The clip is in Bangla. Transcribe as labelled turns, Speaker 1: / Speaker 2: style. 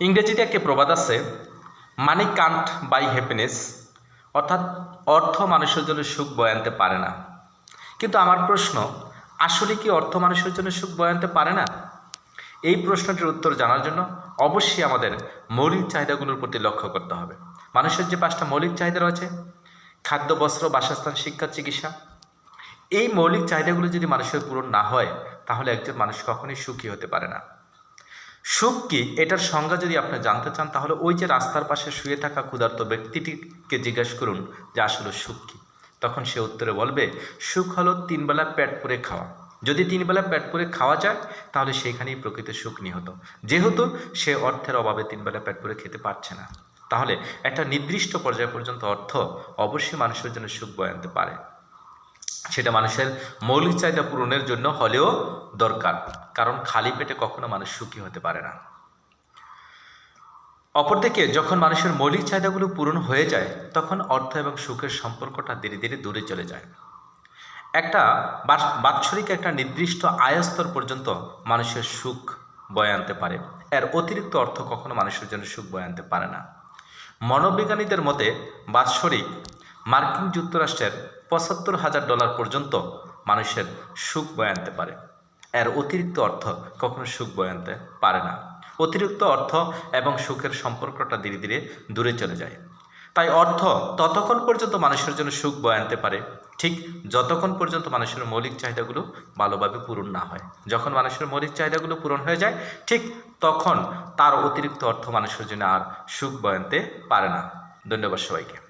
Speaker 1: ইংরেজিতে একটি প্রবাদ আছে মানি কান্ট বাই হ্যাপিনেস অর্থাৎ অর্থ মানুষের জন্য সুখ বয়ে আনতে পারে না। কিন্তু আমার প্রশ্ন, আসলে কি অর্থ মানুষের জন্য সুখ বয়ে আনতে পারে না? এই প্রশ্নটির উত্তর জানার জন্য অবশ্যই আমাদের মৌলিক চাহিদাগুলোর প্রতি লক্ষ্য করতে হবে। মানুষের যে পাঁচটা মৌলিক চাহিদা রয়েছে, খাদ্য, বস্ত্র, বাসস্থান, শিক্ষা, চিকিৎসা, এই মৌলিক চাহিদাগুলো যদি মানুষের পূরণ না হয়, তাহলে একজন মানুষ কখনোই সুখী হতে পারে না। সুখ কি? এটার সংজ্ঞা যদি আপনি জানতে চান, তাহলে ওই যে রাস্তার পাশে শুয়ে থাকা ক্ষুধার্ত ব্যক্তিটিকে জিজ্ঞেস করুন যে আসলে সুখ কি? তখন সে উত্তরে বলবে, সুখ হলো তিনবেলা পেট পুরে খাওয়া। যদি তিনবেলা পেট পুরে খাওয়া যায়, তাহলে সেইখানেই প্রকৃত সুখ নিহত। যেহেতু সে অর্থের অভাবে তিনবেলা পেট পুরে খেতে পারছে না। তাহলে একটা নির্দিষ্ট পর্যায় পর্যন্ত অর্থ অবশ্যই মানুষের জন্য সুখ বয়ে আনতে পারে। সেটা মানুষের মৌলিক চাহিদা পূরণের জন্য হলেও দরকার। কারণ খালি পেটে কখনো মানুষ সুখী হতে পারে না। অপরদিকে, যখন মানুষের মৌলিক চাহিদাগুলো পূরণ হয়ে যায়, তখন অর্থ এবং সুখের সম্পর্কটা ধীরে ধীরে দূরে চলে যায়। একটা বাৎসরিক একটা নির্দিষ্ট আয়স্তর পর্যন্ত মানুষের সুখ বয়ে আনতে পারে। এর অতিরিক্ত অর্থ কখনো মানুষের জন্য সুখ বয়ে আনতে পারে না। মনোবিজ্ঞানীদের মতে, বাৎসরিক মার্কিন যুক্তরাষ্ট্রের পঁচাত্তর হাজার ডলার পর্যন্ত মানুষের সুখ বয়ে আনতে পারে। এর অতিরিক্ত অর্থ কখনো সুখ বয়ে আনতে পারে না। অতিরিক্ত অর্থ এবং সুখের সম্পর্কটা ধীরে ধীরে দূরে চলে যায়। তাই অর্থ ততক্ষণ পর্যন্ত মানুষের জন্য সুখ বয়ে আনতে পারে, ঠিক যতক্ষণ পর্যন্ত মানুষের মৌলিক চাহিদাগুলো ভালোভাবে পূরণ না হয়। যখন মানুষের মৌলিক চাহিদাগুলো পূরণ হয়ে যায়, ঠিক তখন তার অতিরিক্ত অর্থ মানুষের জন্য আর সুখ বয়ে আনতে পারে না। ধন্যবাদ সবাইকে।